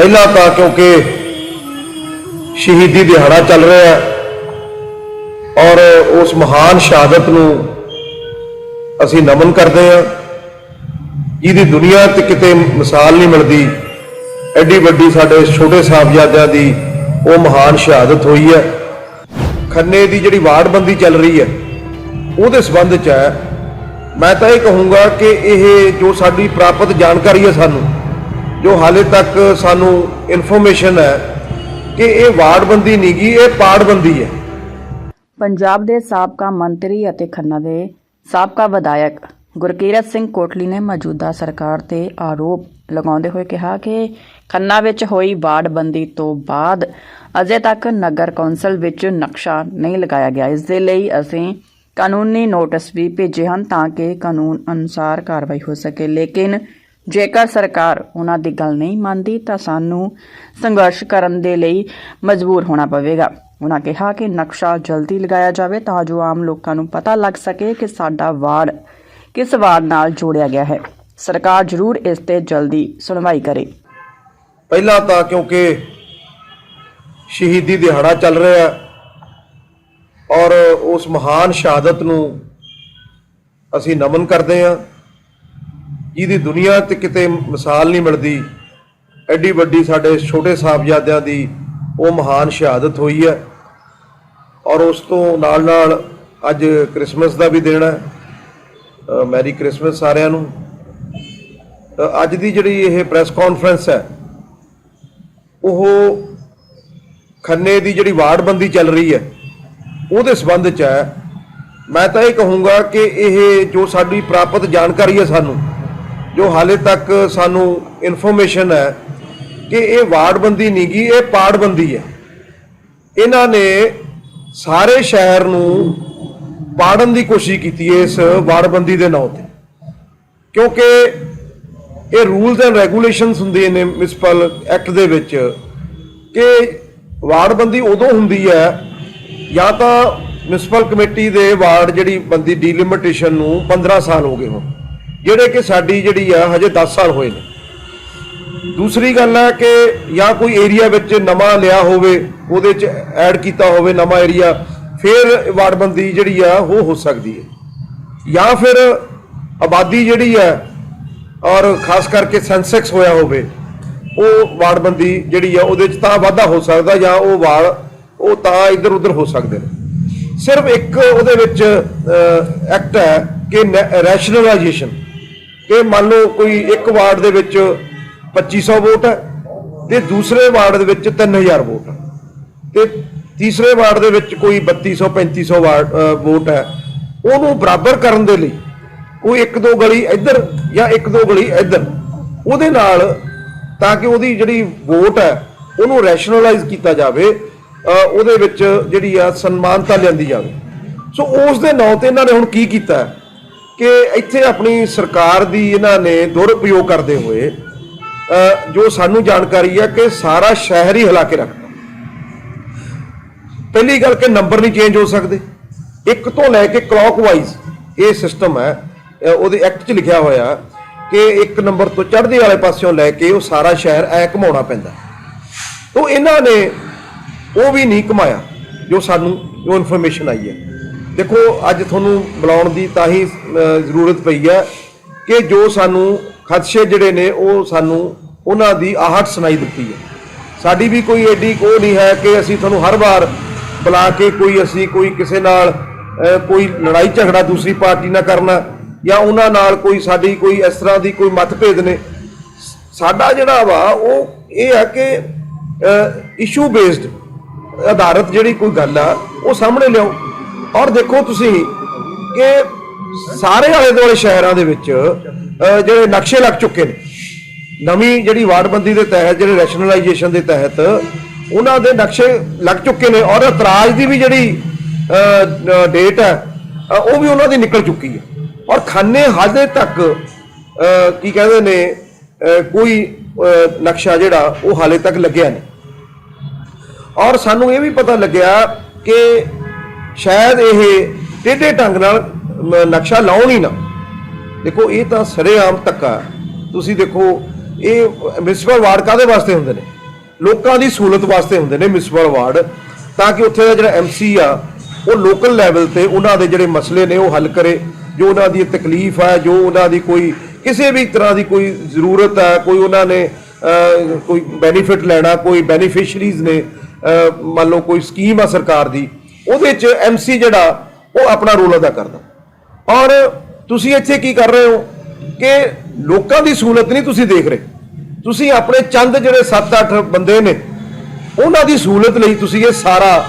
ਪਹਿਲਾਂ ਤਾਂ ਕਿਉਂਕਿ ਸ਼ਹੀਦੀ ਦਿਹਾੜਾ ਚੱਲ ਰਿਹਾ ਹੈ ਔਰ ਉਸ ਮਹਾਨ ਸ਼ਹਾਦਤ ਨੂੰ ਅਸੀਂ ਨਮਨ ਕਰਦੇ ਹਾਂ। ਜਿਹਦੀ ਦੁਨੀਆ ਤੇ ਕਿਤੇ ਮਿਸਾਲ ਨਹੀਂ ਮਿਲਦੀ, ਐਡੀ ਵੱਡੀ ਸਾਡੇ ਛੋਟੇ ਸਾਹਿਬਜ਼ਾਦਿਆਂ ਦੀ ਉਹ ਮਹਾਨ ਸ਼ਹਾਦਤ ਹੋਈ ਹੈ। ਖੰਨੇ ਦੀ ਜਿਹੜੀ ਵਾਰਡਬੰਦੀ ਚੱਲ ਰਹੀ ਹੈ, ਉਹਦੇ ਸੰਬੰਧ ਚ ਹੈ। ਮੈਂ ਤਾਂ ਇਹ ਕਹੂੰਗਾ ਕਿ ਇਹ ਜੋ ਸਾਡੀ ਪ੍ਰਾਪਤ ਜਾਣਕਾਰੀ ਹੈ ਸਾਨੂੰ ਜੋ ਹਾਲੇ ਤੱਕ ਸਾਨੂੰ ਇਨਫੋਰਮੇਸ਼ਨ ਹੈ ਕਿ ਇਹ ਵਾਰਡਬੰਦੀ ਨਹੀਂ ਗੀ, ਇਹ ਪਾੜਬੰਦੀ ਹੈ। ਪੰਜਾਬ ਦੇ ਸਾਬਕਾ ਮੰਤਰੀ ਅਤੇ ਖੰਨਾ ਦੇ ਸਾਬਕਾ ਵਿਧਾਇਕ ਗੁਰਕੀਰਤ ਸਿੰਘ ਕੋਟਲੀ ਨੇ ਮੌਜੂਦਾ ਸਰਕਾਰ ਤੇ ਆਰੋਪ ਲਗਾਉਂਦੇ ਹੋਏ ਕਿਹਾ ਕਿ ਖੰਨਾ ਵਿੱਚ ਹੋਈ ਵਾਰਡਬੰਦੀ ਤੋਂ ਬਾਅਦ ਅਜੇ ਤੱਕ ਨਗਰ ਕੌਂਸਲ ਵਿੱਚ ਨਕਸ਼ਾ ਨਹੀਂ ਲਗਾਇਆ ਗਿਆ। ਇਸ ਦੇ ਲਈ ਅਸੀਂ ਕਾਨੂੰਨੀ ਨੋਟਿਸ ਵੀ ਭੇਜੇ ਹਨ ਤਾਂ ਕਿ ਕਾਨੂੰਨ ਅਨੁਸਾਰ ਕਾਰਵਾਈ ਹੋ ਸਕੇ। ਲੇਕਿਨ ਜੇਕਰ ਸਰਕਾਰ ਉਹਨਾਂ ਦੀ ਗੱਲ ਨਹੀਂ ਮੰਨਦੀ, ਤਾਂ ਸਾਨੂੰ ਸੰਘਰਸ਼ ਕਰਨ ਦੇ ਲਈ ਮਜਬੂਰ ਹੋਣਾ ਪਵੇਗਾ। ਉਹਨਾਂ ਕਿਹਾ ਕਿ ਨਕਸ਼ਾ ਜਲਦੀ ਲਗਾਇਆ ਜਾਵੇ ਤਾਂ ਜੋ ਆਮ ਲੋਕਾਂ ਨੂੰ ਪਤਾ ਲੱਗ ਸਕੇ ਕਿ ਸਾਡਾ ਵਾਰਡ ਕਿਸ ਵਾਰਡ ਨਾਲ ਜੋੜਿਆ ਗਿਆ ਹੈ। ਸਰਕਾਰ ਜ਼ਰੂਰ ਇਸ ਤੇ ਜਲਦੀ ਸੁਣਵਾਈ ਕਰੇ। ਪਹਿਲਾਂ ਤਾਂ ਕਿਉਂਕਿ ਸ਼ਹੀਦੀ ਦਿਹਾੜਾ ਚੱਲ ਰਿਹਾ ਹੈ ਔਰ ਉਸ ਮਹਾਨ ਸ਼ਹਾਦਤ ਨੂੰ ਅਸੀਂ ਨਮਨ ਕਰਦੇ ਹਾਂ। ਜਿਹਦੀ ਦੁਨੀਆ ਤੇ ਕਿਤੇ ਮਿਸਾਲ ਨਹੀਂ ਮਿਲਦੀ, ਐਡੀ ਵੱਡੀ ਸਾਡੇ ਛੋਟੇ ਸਾਹਿਬਜ਼ਾਦਿਆਂ ਦੀ ਉਹ ਮਹਾਨ ਸ਼ਹਾਦਤ ਹੋਈ ਹੈ। ਔਰ ਉਸ ਤੋਂ ਨਾਲ ਨਾਲ ਅੱਜ ਕ੍ਰਿਸਮਸ ਦਾ ਵੀ ਦਿਨ ਹੈ। ਮੈਰੀ ਕ੍ਰਿਸਮਸ ਸਾਰਿਆਂ ਨੂੰ। ਅੱਜ ਦੀ ਜਿਹੜੀ ਇਹ ਪ੍ਰੈਸ ਕਾਨਫਰੰਸ ਹੈ, ਉਹ ਖੰਨੇ ਦੀ ਜਿਹੜੀ ਵਾਰਡਬੰਦੀ ਚੱਲ ਰਹੀ ਹੈ, ਉਹਦੇ ਸੰਬੰਧ ਚ ਹੈ। ਮੈਂ ਤਾਂ ਇਹ ਕਹੂੰਗਾ ਕਿ ਇਹ ਜੋ ਸਾਡੀ ਪ੍ਰਾਪਤ ਜਾਣਕਾਰੀ ਹੈ ਸਾਨੂੰ ਜੋ ਹਾਲੇ ਤੱਕ ਸਾਨੂੰ ਇਨਫੋਰਮੇਸ਼ਨ ਹੈ ਕਿ ਇਹ ਵਾਰਡਬੰਦੀ ਨਹੀਂ ਗੀ, ਇਹ ਪਾੜਬੰਦੀ ਹੈ। ਇਹਨਾਂ ਨੇ ਸਾਰੇ ਸ਼ਹਿਰ ਨੂੰ ਪਾੜਨ ਦੀ ਕੋਸ਼ਿਸ਼ ਕੀਤੀ ਹੈ ਇਸ ਵਾਰਡਬੰਦੀ ਦੇ ਨਾਂ ਤੇ। ਕਿਉਂਕਿ ਇਹ ਰੂਲਸ ਐਂਡ ਰੈਗੂਲੇਸ਼ਨਸ ਹੁੰਦੇ ਨੇ ਮਿਊਨਿਸਪਲ ਐਕਟ ਦੇ ਵਿੱਚ ਕਿ ਵਾਰਡਬੰਦੀ ਉਦੋਂ ਹੁੰਦੀ ਹੈ ਜਾਂ ਤਾਂ ਮਿਊਨਿਸਪਲ ਕਮੇਟੀ ਦੇ ਵਾਰਡ ਜਿਹੜੀ ਬੰਦੀ ਡੀਲਿਮਿਟੇਸ਼ਨ ਨੂੰ 15 ਸਾਲ ਹੋ ਗਏ ਹੋਣ। ਜਿਹੜੇ ਕਿ ਸਾਡੀ ਜਿਹੜੀ ਆ, ਹਜੇ 10 ਸਾਲ ਹੋਏ ਨੇ। ਦੂਸਰੀ ਗੱਲ ਹੈ ਕਿ ਜਾਂ ਕੋਈ ਏਰੀਆ ਵਿੱਚ ਨਵਾਂ ਲਿਆ ਹੋਵੇ, ਉਹਦੇ ਚ ਐਡ ਕੀਤਾ ਹੋਵੇ ਨਵਾਂ ਏਰੀਆ, ਫਿਰ ਵਾਰਡਬੰਦੀ ਜਿਹੜੀ ਆ, ਉਹ ਹੋ ਸਕਦੀ ਹੈ। ਜਾਂ ਫਿਰ ਆਬਾਦੀ ਜਿਹੜੀ ਹੈ ਔਰ ਖਾਸ ਕਰਕੇ ਸੈਂਸੈਕਸ ਹੋਇਆ ਹੋਵੇ, ਉਹ ਵਾਰਡਬੰਦੀ ਜਿਹੜੀ ਆ, ਉਹਦੇ ਚ ਤਾਂ ਵਾਧਾ ਹੋ ਸਕਦਾ ਜਾਂ ਉਹ ਵਾਰ, ਉਹ ਤਾਂ ਇੱਧਰ ਉੱਧਰ ਹੋ ਸਕਦੇ ਨੇ। ਸਿਰਫ ਇੱਕ ਉਹਦੇ ਵਿੱਚ ਐਕਟ ਹੈ ਕਿ ਰੈਸ਼ਨਲਾਈਜੇਸ਼ਨ ਕਿ ਮੰਨ ਲਓ ਕੋਈ ਇੱਕ ਵਾਰਡ ਦੇ ਵਿੱਚ 2500 ਵੋਟ ਹੈ ਤੇ ਦੂਸਰੇ ਵਾਰਡ ਦੇ ਵਿੱਚ 3000 ਵੋਟ ਹੈ। ਤੇ ਤੀਸਰੇ ਵਾਰਡ ਦੇ ਵਿੱਚ ਕੋਈ 3200 3500 ਵਾਰਡ ਵੋਟ ਹੈ। ਉਹਨੂੰ ਬਰਾਬਰ ਕਰਨ ਦੇ ਲਈ ਕੋਈ ਇੱਕ ਦੋ ਗਲੀ ਇੱਧਰ ਜਾਂ ਇੱਕ ਦੋ ਗਲੀ ਇੱਧਰ, ਉਹਦੇ ਨਾਲ ਤਾਂ ਕਿ ਉਹਦੀ ਜਿਹੜੀ ਵੋਟ ਹੈ ਉਹਨੂੰ ਰੈਸ਼ਨਲਾਈਜ਼ ਕੀਤਾ ਜਾਵੇ ਉਹਦੇ ਵਿੱਚ ਜਿਹੜੀ ਆ ਸਨਮਾਨਤਾ ਲਿਆਂਦੀ ਜਾਵੇ। ਸੋ ਉਸ ਦੇ ਨਾਂ ਤੇ ਇਹਨਾਂ ਨੇ ਹੁਣ ਕੀ ਕੀਤਾ ਹੈ? ਕਿ ਇੱਥੇ ਆਪਣੀ ਸਰਕਾਰ ਦੀ ਇਹਨਾਂ ਨੇ ਦੁਰਉਪਯੋਗ ਕਰਦੇ ਹੋਏ ਜੋ ਸਾਨੂੰ ਜਾਣਕਾਰੀ ਹੈ ਕਿ ਸਾਰਾ ਸ਼ਹਿਰ ਹੀ ਹਿਲਾ ਕੇ ਰੱਖਦਾ ਪਹਿਲੀ ਗੱਲ ਕਿ ਨੰਬਰ ਨਹੀਂ ਚੇਂਜ ਹੋ ਸਕਦੇ। ਇੱਕ ਤੋਂ ਲੈ ਕੇ ਕਲੌਕਵਾਈਜ਼ ਇਹ ਸਿਸਟਮ ਹੈ ਉਹਦੇ ਐਕਟ 'ਚ ਲਿਖਿਆ ਹੋਇਆ ਕਿ ਇੱਕ ਨੰਬਰ ਤੋਂ ਚੜ੍ਹਦੇ ਵਾਲੇ ਪਾਸਿਓਂ ਲੈ ਕੇ ਉਹ ਸਾਰਾ ਸ਼ਹਿਰ ਐ ਘਮਾਉਣਾ ਪੈਂਦਾ। ਤੋਂ ਇਹਨਾਂ ਨੇ ਉਹ ਵੀ ਨਹੀਂ ਘਮਾਇਆ, ਜੋ ਸਾਨੂੰ, ਜੋ ਇਨਫੋਰਮੇਸ਼ਨ ਆਈ ਹੈ। ਦੇਖੋ, ਅੱਜ ਤੁਹਾਨੂੰ ਬੁਲਾਉਣ ਦੀ ਤਾਂ ਹੀ ਜ਼ਰੂਰਤ ਪਈ ਹੈ ਕਿ ਜੋ ਸਾਨੂੰ ਖਦਸ਼ੇ ਜਿਹੜੇ ਨੇ, ਉਹ ਸਾਨੂੰ ਉਹਨਾਂ ਦੀ ਆਹਟ ਸੁਣਾਈ ਦਿੱਤੀ ਹੈ। ਸਾਡੀ ਵੀ ਕੋਈ ਐਡੀ ਕੋ ਨਹੀਂ ਹੈ ਕਿ ਅਸੀਂ ਤੁਹਾਨੂੰ ਹਰ ਵਾਰ ਬੁਲਾ ਕੇ ਕੋਈ ਅਸੀਂ ਕੋਈ ਕਿਸੇ ਨਾਲ ਕੋਈ ਲੜਾਈ ਝਗੜਾ ਦੂਸਰੀ ਪਾਰਟੀ ਨਾਲ ਕਰਨਾ ਜਾਂ ਉਹਨਾਂ ਨਾਲ ਕੋਈ ਸਾਡੀ ਕੋਈ ਇਸ ਤਰ੍ਹਾਂ ਦੀ ਕੋਈ ਮਤਭੇਦ ਨੇ। ਸਾਡਾ ਜਿਹੜਾ ਵਾ, ਉਹ ਇਹ ਹੈ ਕਿ ਇਸ਼ੂ ਬੇਸਡ ਆਧਾਰਿਤ ਜਿਹੜੀ ਕੋਈ ਗੱਲ ਆ, ਉਹ ਸਾਹਮਣੇ ਲਿਆਓ। ਔਰ ਦੇਖੋ ਤੁਸੀਂ ਕਿ ਸਾਰੇ ਆਲੇ ਦੁਆਲੇ ਸ਼ਹਿਰਾਂ ਦੇ ਵਿੱਚ ਜਿਹੜੇ ਨਕਸ਼ੇ ਲੱਗ ਚੁੱਕੇ ਨੇ, ਨਵੀਂ ਜਿਹੜੀ ਵਾਰਡਬੰਦੀ ਦੇ ਤਹਿਤ, ਜਿਹੜੇ ਰੈਸ਼ਨਲਾਈਜੇਸ਼ਨ ਦੇ ਤਹਿਤ, ਉਹਨਾਂ ਦੇ ਨਕਸ਼ੇ ਲੱਗ ਚੁੱਕੇ ਨੇ ਔਰ ਇਤਰਾਜ਼ ਦੀ ਵੀ ਜਿਹੜੀ ਡੇਟ ਹੈ ਉਹ ਵੀ ਉਹਨਾਂ ਦੀ ਨਿਕਲ ਚੁੱਕੀ ਹੈ। ਔਰ ਖਾਨੇ ਹਾਲੇ ਤੱਕ ਕੀ ਕਹਿੰਦੇ ਨੇ ਕੋਈ ਨਕਸ਼ਾ ਜਿਹੜਾ, ਉਹ ਹਾਲੇ ਤੱਕ ਲੱਗਿਆ ਨਹੀਂ। ਔਰ ਸਾਨੂੰ ਇਹ ਵੀ ਪਤਾ ਲੱਗਿਆ ਕਿ ਸ਼ਾਇਦ ਇਹ ਟੇਢੇ ਢੰਗ ਨਾਲ ਨਕਸ਼ਾ ਲਾਉਣ ਹੀ ਨਾ। ਦੇਖੋ, ਇਹ ਤਾਂ ਸਰੇਆਮ ਧੱਕਾ ਤੁਸੀਂ ਦੇਖੋ, ਇਹ ਮਿਊਨਿਸਪਲ ਵਾਰਡ ਕਾਦੇ ਵਾਸਤੇ ਹੁੰਦੇ ਨੇ? ਲੋਕਾਂ ਦੀ ਸਹੂਲਤ ਵਾਸਤੇ ਹੁੰਦੇ ਨੇ ਮਿਊਨਿਸਪਲ ਵਾਰਡ। ਤਾਂ ਕਿ ਉੱਥੇ ਦਾ ਜਿਹੜਾ ਐਮਸੀ ਆ, ਉਹ ਲੋਕਲ ਲੈਵਲ ਤੇ ਉਹਨਾਂ ਦੇ ਜਿਹੜੇ ਮਸਲੇ ਨੇ, ਉਹ ਹੱਲ ਕਰੇ। ਜੋ ਉਹਨਾਂ ਦੀ ਤਕਲੀਫ ਹੈ ਜੋ ਉਹਨਾਂ ਦੀ ਕੋਈ, ਕਿਸੇ ਵੀ ਤਰ੍ਹਾਂ ਦੀ ਕੋਈ ਜ਼ਰੂਰਤ ਹੈ ਕੋਈ ਉਹਨਾਂ ਨੇ ਕੋਈ ਬੈਨੀਫਿਟ ਲੈਣਾ, ਕੋਈ ਬੈਨੀਫੀਸ਼ੀਅਰੀਜ਼ ਨੇ ਮੰਨ ਲਓ ਕੋਈ ਸਕੀਮ ਆ ਸਰਕਾਰ ਦੀ ਉਹਦੇ 'ਚ ਐਮਸੀ ਜਿਹੜਾ, ਉਹ ਆਪਣਾ ਰੋਲ ਅਦਾ ਕਰਦਾ। ਔਰ ਤੁਸੀਂ ਇੱਥੇ ਕੀ ਕਰ ਰਹੇ ਹੋ? ਕਿ ਲੋਕਾਂ ਦੀ ਸਹੂਲਤ ਨਹੀਂ ਤੁਸੀਂ ਦੇਖ ਰਹੇ। ਤੁਸੀਂ ਆਪਣੇ ਚੰਦ ਜਿਹੜੇ 7-8 ਬੰਦੇ ਨੇ, ਉਹਨਾਂ ਦੀ ਸਹੂਲਤ ਲਈ ਤੁਸੀਂ ਇਹ ਸਾਰਾ,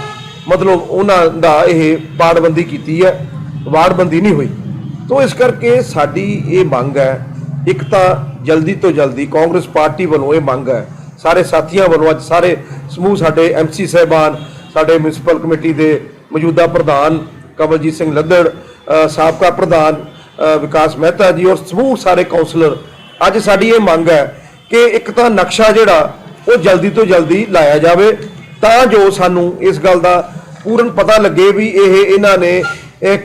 ਮਤਲਬ ਉਹਨਾਂ ਦਾ ਇਹ ਪਾੜਬੰਦੀ ਕੀਤੀ ਹੈ। ਵਾਰਡਬੰਦੀ ਨਹੀਂ ਹੋਈ। ਤੋਂ ਇਸ ਕਰਕੇ ਸਾਡੀ ਇਹ ਮੰਗ ਹੈ, ਇੱਕ ਤਾਂ ਜਲਦੀ ਤੋਂ ਜਲਦੀ ਕਾਂਗਰਸ ਪਾਰਟੀ ਵੱਲੋਂ ਇਹ ਮੰਗ ਹੈ। ਸਾਰੇ ਸਾਥੀਆਂ ਵੱਲੋਂ ਅੱਜ ਸਾਰੇ ਸਮੂਹ ਸਾਡੇ ਐਮਸੀ ਸਹਿਬਾਨ ਸਾਡੇ ਮਿਊਨਿਸਪਲ ਕਮੇਟੀ ਦੇ ਮੌਜੂਦਾ ਪ੍ਰਧਾਨ ਕਮਲਜੀਤ ਸਿੰਘ ਲੱਦੜ ਸਾਬਕਾ ਪ੍ਰਧਾਨ ਵਿਕਾਸ ਮਹਿਤਾ ਜੀ ਔਰ ਸਮੂਹ ਸਾਰੇ ਕਾਉਂਸਲਰ ਅੱਜ ਸਾਡੀ ਇਹ ਮੰਗ ਹੈ ਕਿ ਇੱਕ ਤਾਂ ਨਕਸ਼ਾ ਜਿਹੜਾ, ਉਹ ਜਲਦੀ ਤੋਂ ਜਲਦੀ ਲਾਇਆ ਜਾਵੇ, ਤਾਂ ਜੋ ਸਾਨੂੰ ਇਸ ਗੱਲ ਦਾ ਪੂਰਨ ਪਤਾ ਲੱਗੇ ਵੀ ਇਹ ਇਹਨਾਂ ਨੇ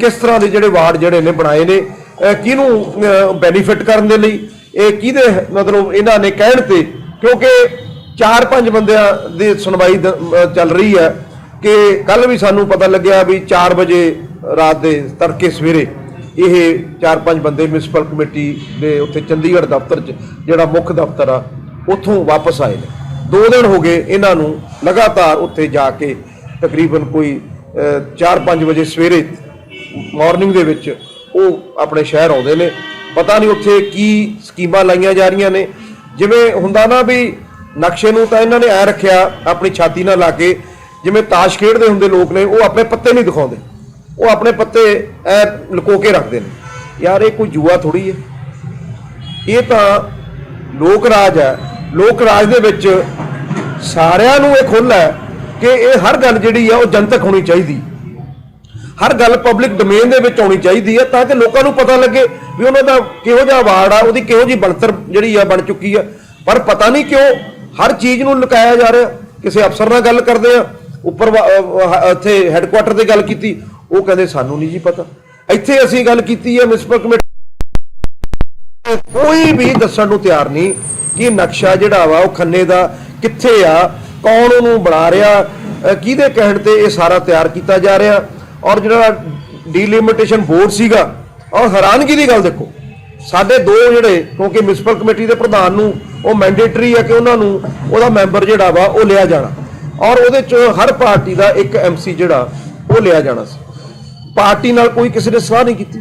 ਕਿਸ ਤਰ੍ਹਾਂ ਦੇ ਜਿਹੜੇ ਵਾਰਡ ਜਿਹੜੇ ਨੇ ਬਣਾਏ ਨੇ ਕਿਹਨੂੰ ਬੈਨੀਫਿਟ ਕਰਨ ਦੇ ਲਈ, ਇਹ ਕਿਹਦੇ ਮਤਲਬ ਇਹਨਾਂ ਨੇ ਕਹਿਣ ਤੇ, ਕਿਉਂਕਿ ਚਾਰ ਪੰਜ ਬੰਦਿਆਂ ਦੀ ਸੁਣਵਾਈ ਦ- ਚੱਲ ਰਹੀ ਹੈ। ਕਿ ਕੱਲ ਵੀ ਸਾਨੂੰ ਪਤਾ ਲੱਗਿਆ ਵੀ 4 ਵਜੇ ਰਾਤ ਦੇ ਤੜਕੇ ਸਵੇਰੇ ਇਹ ਚਾਰ ਪੰਜ ਬੰਦੇ ਮਿਊਨਿਸਪਲ ਕਮੇਟੀ ਦੇ ਉੱਥੇ ਚੰਡੀਗੜ੍ਹ ਦਫ਼ਤਰ 'ਚ, ਜਿਹੜਾ ਮੁੱਖ ਦਫ਼ਤਰ ਆ, ਉੱਥੋਂ ਵਾਪਸ ਆਏ ਨੇ। ਦੋ ਦਿਨ ਹੋ ਗਏ ਇਹਨਾਂ ਨੂੰ ਲਗਾਤਾਰ ਉੱਥੇ ਜਾ ਕੇ ਤਕਰੀਬਨ ਕੋਈ 4-5 ਵਜੇ ਸਵੇਰੇ ਮਾਰਨਿੰਗ ਦੇ ਵਿੱਚ ਉਹ ਆਪਣੇ ਸ਼ਹਿਰ ਆਉਂਦੇ ਨੇ। ਪਤਾ ਨਹੀਂ ਉੱਥੇ ਕੀ ਸਕੀਮਾਂ ਲਾਈਆਂ ਜਾ ਰਹੀਆਂ ਨੇ। ਜਿਵੇਂ ਹੁੰਦਾ ਨਾ ਵੀ ਨਕਸ਼ੇ ਨੂੰ ਤਾਂ ਇਹਨਾਂ ਨੇ ਐ ਰੱਖਿਆ, ਆਪਣੀ ਛਾਤੀ ਨਾਲ ਲਾ ਕੇ ਜਿਵੇਂ ਤਾਸ਼ ਖੇਡਦੇ ਹੁੰਦੇ ਲੋਕ ਨੇ, ਉਹ ਆਪਣੇ ਪੱਤੇ ਨਹੀਂ ਦਿਖਾਉਂਦੇ। ਉਹ ਆਪਣੇ ਪੱਤੇ, ਐ ਲੁਕੋ ਕੇ ਰੱਖਦੇ ਨੇ। ਯਾਰ, ਇਹ ਕੋਈ ਜੂਆ ਥੋੜੀ ਹੈ ਇਹ ਤਾਂ ਲੋਕ ਰਾਜ ਹੈ। ਲੋਕ ਰਾਜ ਦੇ ਵਿੱਚ ਸਾਰਿਆਂ ਨੂੰ ਇਹ ਖੁੱਲ੍ਹ ਹੈ ਕਿ ਇਹ ਹਰ ਗੱਲ ਜਿਹੜੀ ਆ, ਉਹ ਜਨਤਕ ਹੋਣੀ ਚਾਹੀਦੀ। ਹਰ ਗੱਲ ਪਬਲਿਕ ਡੋਮੇਨ ਦੇ ਵਿੱਚ ਆਉਣੀ ਚਾਹੀਦੀ ਹੈ ਤਾਂ ਕਿ ਲੋਕਾਂ ਨੂੰ ਪਤਾ ਲੱਗੇ ਵੀ ਉਹਨਾਂ ਦਾ ਕਿਹੋ ਜਿਹਾ ਵਾਰਡ ਆ, ਉਹਦੀ ਕਿਹੋ ਜਿਹੀ ਬਣਤਰ ਜਿਹੜੀ ਆ, ਬਣ ਚੁੱਕੀ ਆ। ਪਰ ਪਤਾ ਨਹੀਂ ਕਿਉਂ ਹਰ ਚੀਜ਼ ਨੂੰ ਲੁਕਾਇਆ ਜਾ ਰਿਹਾ। ਕਿਸੇ ਅਫਸਰ ਨਾਲ ਗੱਲ ਕਰਦੇ ਆ ਉੱਪਰ ਵਾ- ਇੱਥੇ ਹੈੱਡਕੁਆਟਰ ਤੇ ਗੱਲ ਕੀਤੀ, ਉਹ ਕਹਿੰਦੇ ਸਾਨੂੰ ਨਹੀਂ ਜੀ ਪਤਾ। ਇੱਥੇ ਅਸੀਂ ਗੱਲ ਕੀਤੀ ਹੈ ਮਿਊਨਿਸਪਲ ਕਮੇਟੀ ਕੋਈ ਵੀ ਦੱਸਣ ਨੂੰ ਤਿਆਰ ਨਹੀਂ ਕਿ ਨਕਸ਼ਾ ਜਿਹੜਾ ਵਾ ਉਹ ਖੰਨੇ ਦਾ ਕਿੱਥੇ ਆ, ਕੌਣ ਉਹਨੂੰ ਬਣਾ ਰਿਹਾ ਕਿਹਦੇ ਕਹਿਣ ਤੇ ਇਹ ਸਾਰਾ ਤਿਆਰ ਕੀਤਾ ਜਾ ਰਿਹਾ। ਔਰ ਜਿਹੜਾ ਡੀਲਿਮਿਟੇਸ਼ਨ ਬੋਰਡ ਸੀਗਾ, ਔਰ ਹੈਰਾਨਗੀ ਦੀ ਗੱਲ ਦੇਖੋ, ਸਾਡੇ ਦੋ ਜਿਹੜੇ, ਕਿਉਂਕਿ ਮਿਊਨਿਸਪਲ ਕਮੇਟੀ ਦੇ ਪ੍ਰਧਾਨ ਨੂੰ ਉਹ ਮੈਂਡੇਟਰੀ ਹੈ ਕਿ ਉਹਨਾਂ ਨੂੰ ਉਹਦਾ ਮੈਂਬਰ ਜਿਹੜਾ ਵਾ ਉਹ ਲਿਆ ਜਾਣਾ। ਔਰ ਉਹਦੇ ਚ ਹਰ ਪਾਰਟੀ ਦਾ ਇੱਕ ਐਮਸੀ ਜਿਹੜਾ, ਉਹ ਲਿਆ ਜਾਣਾ ਸੀ। ਪਾਰਟੀ ਨਾਲ ਕੋਈ ਕਿਸੇ ਨੇ ਸਲਾਹ ਨਹੀਂ ਕੀਤੀ।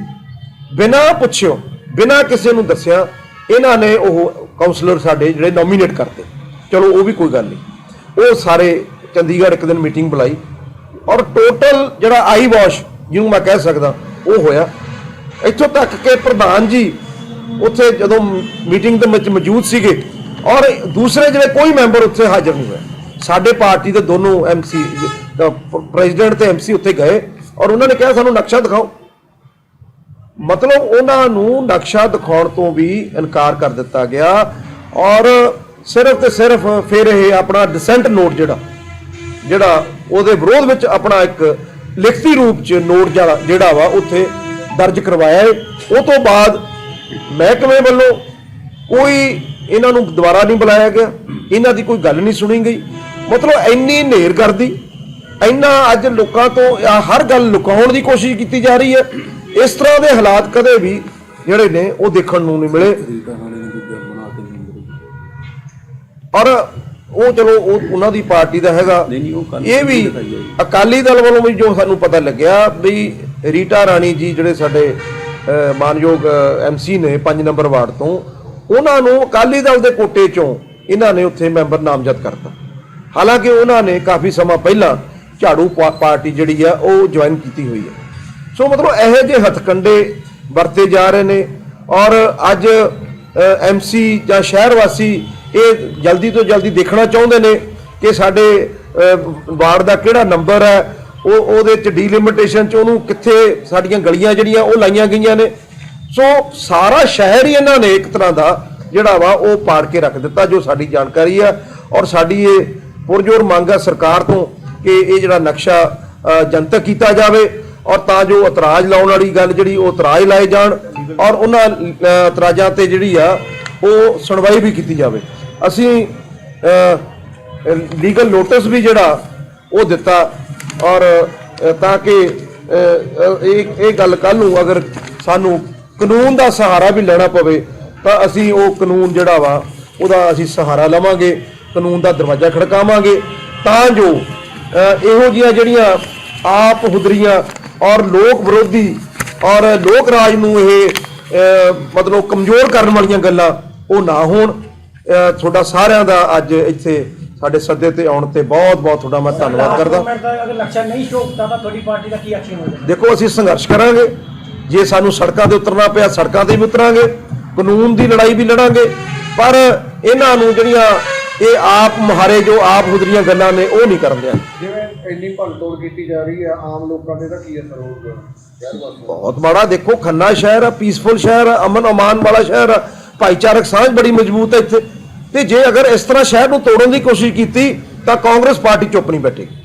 ਬਿਨਾਂ ਪੁੱਛਿਓ, ਬਿਨਾਂ ਕਿਸੇ ਨੂੰ ਦੱਸਿਆ, ਇਹਨਾਂ ਨੇ ਉਹ ਕਾਉਂਸਲਰ ਸਾਡੇ ਜਿਹੜੇ ਨੋਮੀਨੇਟ ਕਰਤੇ ਚਲੋ, ਉਹ ਵੀ ਕੋਈ ਗੱਲ ਨਹੀਂ। ਉਹ ਸਾਰੇ ਚੰਡੀਗੜ੍ਹ ਇੱਕ ਦਿਨ ਮੀਟਿੰਗ ਬੁਲਾਈ। ਔਰ ਟੋਟਲ ਜਿਹੜਾ ਆਈ ਵਾਸ਼ ਜਿਹਨੂੰ ਮੈਂ ਕਹਿ ਸਕਦਾ, ਉਹ ਹੋਇਆ। ਇੱਥੋਂ ਤੱਕ ਕਿ ਪ੍ਰਧਾਨ ਜੀ ਉੱਥੇ ਜਦੋਂ ਮੀਟਿੰਗ ਦੇ ਵਿੱਚ ਮੌਜੂਦ ਸੀਗੇ, ਔਰ ਦੂਸਰੇ ਜਿਹੜੇ ਕੋਈ ਮੈਂਬਰ ਉੱਥੇ ਹਾਜ਼ਰ ਨਹੀਂ ਹੋਇਆ ਸਾਡੇ ਪਾਰਟੀ ਦੇ ਦੋਨੋਂ ਐਮਸੀ ਪ੍ਰੈਜ਼ੀਡੈਂਟ ਤੇ ਐਮਸੀ ਉੱਥੇ ਗਏ ਔਰ ਉਹਨਾਂ ਨੇ ਕਿਹਾ ਸਾਨੂੰ ਨਕਸ਼ਾ ਦਿਖਾਓ। ਮਤਲਬ ਉਹਨਾਂ ਨੂੰ ਨਕਸ਼ਾ ਦਿਖਾਉਣ ਤੋਂ ਵੀ ਇਨਕਾਰ ਕਰ ਦਿੱਤਾ ਗਿਆ ਔਰ ਸਿਰਫ ਤੇ ਸਿਰਫ ਫਿਰ ਇਹ ਆਪਣਾ ਡਿਸੈਂਟ ਨੋਟ ਜਿਹੜਾ ਜਿਹੜਾ ਉਹਦੇ ਵਿਰੋਧ ਵਿੱਚ ਆਪਣਾ ਇੱਕ ਲਿਖਤੀ ਰੂਪ ਚ ਨੋਟ ਜਿਹੜਾ ਵਾ ਉੱਥੇ ਦਰਜ ਕਰਵਾਇਆ ਹੈ। ਉਹ ਤੋਂ ਬਾਅਦ ਮਹਿਕਮੇ ਵੱਲੋਂ ਕੋਈ ਇਹਨਾਂ ਨੂੰ ਦੁਬਾਰਾ ਨਹੀਂ ਬੁਲਾਇਆ ਗਿਆ। ਇਹਨਾਂ ਦੀ ਕੋਈ ਗੱਲ ਨਹੀਂ ਸੁਣੀ ਗਈ। ਮਤਲਬ ਇੰਨੀ ਨੇਰ ਕਰਦੀ ਇੰਨਾ ਅੱਜ ਲੋਕਾਂ ਤੋਂ ਹਰ ਗੱਲ ਲੁਕਾਉਣ ਦੀ ਕੋਸ਼ਿਸ਼ ਕੀਤੀ ਜਾ ਰਹੀ ਹੈ। ਇਸ ਤਰ੍ਹਾਂ ਦੇ ਹਾਲਾਤ ਕਦੇ ਵੀ ਜਿਹੜੇ ਨੇ ਉਹ ਦੇਖਣ ਨੂੰ ਨਹੀਂ ਮਿਲੇ। ਔਰ ਉਹ ਚਲੋ ਉਹ ਉਹਨਾਂ ਦੀ ਪਾਰਟੀ ਦਾ ਹੈਗਾ। ਇਹ ਵੀ ਅਕਾਲੀ ਦਲ ਵੱਲੋਂ ਵੀ ਜੋ ਸਾਨੂੰ ਪਤਾ ਲੱਗਿਆ ਵੀ ਰੀਟਾ ਰਾਣੀ ਜੀ ਜਿਹੜੇ ਸਾਡੇ ਮਾਨਯੋਗ ਐਮਸੀ ਨੇ 5 ਨੰਬਰ ਵਾਰਡ ਤੋਂ ਉਹਨਾਂ ਨੂੰ ਅਕਾਲੀ ਦਲ ਦੇ ਕੋਟੇ ਚੋਂ ਇਹਨਾਂ ਨੇ ਉੱਥੇ ਮੈਂਬਰ ਨਾਮਜ਼ਦ ਕਰਤਾ। ਹਾਲਾਂਕਿ ਉਹਨਾਂ ਨੇ ਕਾਫੀ ਸਮਾਂ ਪਹਿਲਾਂ ਝਾੜੂ ਪਾ- ਪਾਰਟੀ ਜਿਹੜੀ ਆ, ਉਹ ਜੁਆਇਨ ਕੀਤੀ ਹੋਈ ਹੈ ਸੋ ਮਤਲਬ ਇਹੋ ਜਿਹੇ ਹਥਕੰਡੇ ਵਰਤੇ ਜਾ ਰਹੇ ਨੇ ਔਰ ਅੱਜ ਐਮਸੀ ਜਾਂ ਸ਼ਹਿਰ ਵਾਸੀ ਇਹ ਜਲਦੀ ਤੋਂ ਜਲਦੀ ਦੇਖਣਾ ਚਾਹੁੰਦੇ ਨੇ ਕਿ ਸਾਡੇ ਵਾਰਡ ਦਾ ਕਿਹੜਾ ਨੰਬਰ ਹੈ, ਉਹ ਉਹਦੇ ਚ ਡੀਲਿਮਿਟੇਸ਼ਨ ਚ ਉਹਨੂੰ ਕਿੱਥੇ ਸਾਡੀਆਂ ਗਲੀਆਂ ਜਿਹੜੀਆਂ, ਉਹ ਲਾਈਆਂ ਗਈਆਂ ਨੇ। ਸੋ ਸਾਰਾ ਸ਼ਹਿਰ ਹੀ ਇਹਨਾਂ ਨੇ ਇੱਕ ਤਰ੍ਹਾਂ ਦਾ ਜਿਹੜਾ ਵਾ, ਉਹ ਪਾੜ ਕੇ ਰੱਖ ਦਿੱਤਾ ਜੋ ਸਾਡੀ ਜਾਣਕਾਰੀ ਆ ਔਰ ਸਾਡੀ ਇਹ ਪੁਰਜੋਰ ਮੰਗ ਆ ਸਰਕਾਰ ਤੋਂ ਕਿ ਇਹ ਜਿਹੜਾ ਨਕਸ਼ਾ ਜਨਤਕ ਕੀਤਾ ਜਾਵੇ ਔਰ ਤਾਂ ਜੋ ਇਤਰਾਜ਼ ਲਾਉਣ ਵਾਲੀ ਗੱਲ ਜਿਹੜੀ ਉਹ ਇਤਰਾਜ਼ ਲਾਏ ਜਾਣ ਔਰ ਉਹਨਾਂ ਇਤਰਾਜ਼ਾਂ ਤੇ ਜਿਹੜੀ ਆ ਉਹ ਸੁਣਵਾਈ ਵੀ ਕੀਤੀ ਜਾਵੇ। ਅਸੀਂ ਲੀਗਲ ਨੋਟਿਸ ਵੀ ਜਿਹੜਾ ਉਹ ਦਿੱਤਾ ਔਰ ਤਾਂ ਕਿ ਇਹ ਇਹ ਗੱਲ ਕੱਲ ਨੂੰ ਅਗਰ ਸਾਨੂੰ ਕਾਨੂੰਨ ਦਾ ਸਹਾਰਾ ਵੀ ਲੈਣਾ ਪਵੇ ਤਾਂ ਅਸੀਂ ਉਹ ਕਾਨੂੰਨ ਜਿਹੜਾ ਵਾ ਉਹਦਾ ਅਸੀਂ ਸਹਾਰਾ ਲਵਾਂਗੇ। ਕਾਨੂੰਨ ਦਾ ਦਰਵਾਜ਼ਾ ਖੜਕਾਵਾਂਗੇ ਤਾਂ ਜੋ ਇਹੋ ਜਿਹੀਆਂ ਜਿਹੜੀਆਂ ਆਪ ਹੁਦਰੀਆਂ ਔਰ ਲੋਕ ਵਿਰੋਧੀ ਔਰ ਲੋਕ ਰਾਜ ਨੂੰ ਇਹ ਮਤਲਬ ਕਮਜ਼ੋਰ ਕਰਨ ਵਾਲੀਆਂ ਗੱਲਾਂ ਉਹ ਨਾ ਹੋਣ। ਤੁਹਾਡਾ ਸਾਰਿਆਂ ਦਾ ਅੱਜ ਇੱਥੇ ਸਾਡੇ ਸੱਦੇ ਤੇ ਆਉਣ ਤੇ ਬਹੁਤ ਬਹੁਤ ਤੁਹਾਡਾ ਮੈਂ ਧੰਨਵਾਦ ਕਰਦਾ। ਗਵਰਨਮੈਂਟ ਦਾ ਅਗਰ ਲਕਸ਼ਯ ਨਹੀਂ ਸ਼ੋਅ ਕੀਤਾ ਤਾਂ ਤੁਹਾਡੀ ਪਾਰਟੀ ਦਾ ਕੀ ਐਕਸ਼ਨ ਹੋਵੇਗਾ? ਦੇਖੋ ਅਸੀਂ ਸੰਘਰਸ਼ ਕਰਾਂਗੇ। ਜੇ ਸਾਨੂੰ ਸੜਕਾਂ ਤੇ ਉਤਰਨਾ ਪਿਆ ਸੜਕਾਂ ਤੇ ਵੀ ਉਤਰਾਂਗੇ। ਕਾਨੂੰਨ ਦੀ ਲੜਾਈ ਵੀ ਲੜਾਂਗੇ। ਪਰ ਇਹਨਾਂ ਨੂੰ ਜਿਹੜੀਆਂ ਇਹ ਆਪ ਮੁਹਾਰੇ ਜੋ ਆਪ ਹੁਦਰੀਆਂ ਗੱਲਾਂ ਨੇ ਉਹ ਨਹੀਂ ਕਰਨ ਦਿਆਂ। ਜਿਵੇਂ ਇੰਨੀ ਭੰਨਤੋੜ ਕੀਤੀ ਜਾ ਰਹੀ ਹੈ ਆਮ ਲੋਕਾਂ ਦੇ ਦਾ ਕੀ ਅਸਰ ਹੋਊਗਾ? ਬਹੁਤ ਮਾੜਾ। ਦੇਖੋ ਖੰਨਾ ਸ਼ਹਿਰ ਆ ਪੀਸਫੁਲ ਸ਼ਹਿਰ ਆ ਅਮਨ ਅਮਾਨ ਵਾਲਾ ਸ਼ਹਿਰ ਆ। ਭਾਈਚਾਰਕ ਸਾਂਝ ਬੜੀ ਮਜ਼ਬੂਤ ਹੈ ਇੱਥੇ। ਤੇ ਜੇ ਅਗਰ ਇਸ ਤਰ੍ਹਾਂ ਸ਼ਹਿਰ ਨੂੰ ਤੋੜਨ ਦੀ ਕੋਸ਼ਿਸ਼ ਕੀਤੀ ਤਾਂ ਕਾਂਗਰਸ ਪਾਰਟੀ ਚੁੱਪ ਨਹੀਂ ਬੈਠੇਗੀ।